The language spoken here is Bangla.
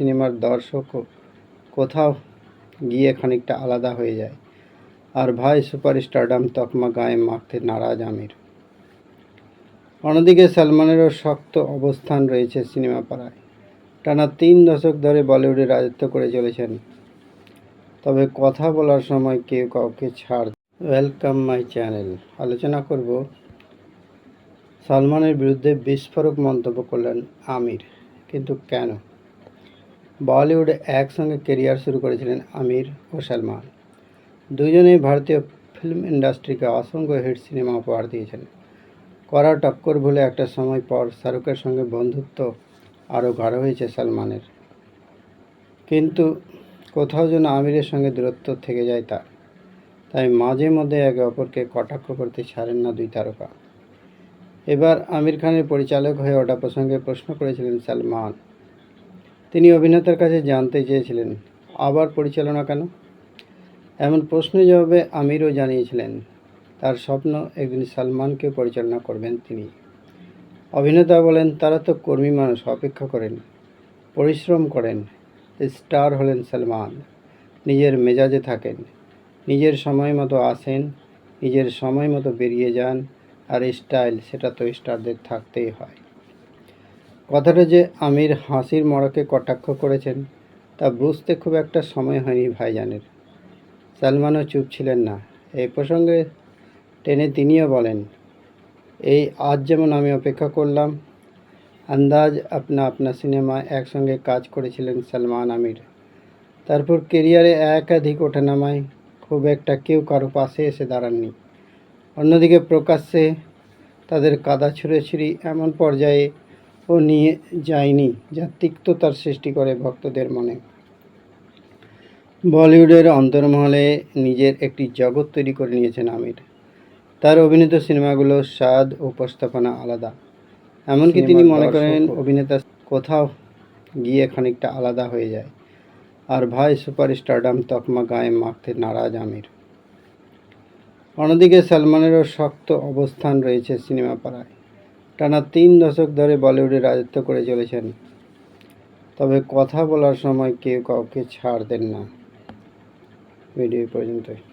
সিনেমার দর্শকও কোথাও গিয়ে খানিকটা আলাদা হয়ে যায়। আর ভাই, সুপারস্টারডাম তকমা গায়ে মাখতে নারাজ আমির। অন্যদিকে সালমানেরও শক্ত অবস্থান রয়েছে সিনেমা পাড়ায় টানা তিন দশক ধরে বলিউডে রাজত্ব করে চলেছেন। তবে কথা বলার সময় কেউ কাউকে ছাড় ওয়েলকাম মাই চ্যানেল আলোচনা করব সালমানের বিরুদ্ধে বিস্ফোরক মন্তব্য করলেন আমির। কিন্তু কেন? বলিউডে একসঙ্গে কেরিয়ার শুরু করেছিলেন আমির ও সালমান দুজনেই ভারতীয় ফিল্ম ইন্ডাস্ট্রিকে অসংখ্য হিট সিনেমা উপহার দিয়েছেন। করা টক্কর ভুলে একটা সময় পর শাহরুখের সঙ্গে বন্ধুত্ব আরও গাঢ় হয়েছে সালমানের। কিন্তু কোথাও যেন আমিরের সঙ্গে দূরত্ব থেকে যায় তার। তাই মাঝে মধ্যে একে অপরকে কটাক্ষ করতে ছাড়েন না দুই তারকা। এবার আমির খানের পরিচালক হয়ে ওঠা প্রসঙ্গে প্রশ্ন করেছিলেন সালমান তিনি অভিনেতার কাছে জানতে চেয়েছিলেন, আবার পরিচালনা কেন? এমন প্রশ্নের জবাবে আমিরও জানিয়েছিলেন, তার স্বপ্ন একদিন সালমানকে পরিচালনা করবেন তিনি। অভিনেতা বলেন, তারা তো কর্মী মানুষ, অপেক্ষা করেন, পরিশ্রম করেন, স্টার হলেন সালমান, নিজের মেজাজে থাকেন, নিজের সময় মতো আসেন, নিজের সময় মতো বেরিয়ে যান, আর স্টাইল, সেটা তো স্টারদের থাকতেই হয়। কথাটা যে আমির হাসির মড়কে কটাক্ষ করেছেন, তা বুঝতে খুব একটা সময় হয়নি ভাইজানের। সালমানও চুপ ছিলেন না। এই প্রসঙ্গে টেনে তিনিও বলেন, এই আজ যেমন আমি অপেক্ষা করলাম, আন্দাজ আপনা আপনা সিনেমায় একসঙ্গে কাজ করেছিলেন সালমান আমির। তারপর কেরিয়ারে একাধিক ওঠানামায় খুব একটা কেউ কারও পাশে এসে দাঁড়াননি। অন্যদিকে প্রকাশ্যে তাদের কাদা ছুঁড়েছুড়ি এমন পর্যায়ে ও নিয়ে যায়নি যা তিক্ততার সৃষ্টি করে ভক্তদের মনে। বলিউডের অন্তর্মহলে নিজের একটি জগৎ তৈরি করে নিয়েছেন আমির। তার অভিনীত সিনেমাগুলোর স্বাদ ও উপস্থাপনা আলাদা। এমনকি তিনি মনে করেন অভিনেতা কোথাও গিয়ে খানিকটা আলাদা হয়ে যায়। আর ভাই সুপারস্টারডাম তকমা গায়ে মাখতে নারাজ আমির। অন্যদিকে সালমানেরও শক্ত অবস্থান রয়েছে সিনেমা পাড়ায় টানা তিন দশক ধরে বলিউডে রাজত্ব করে চলেছেন। তবে কথা বলার সময় কেউ কাউকে ছাড় দেন না। ভিডিও পর্যন্তই।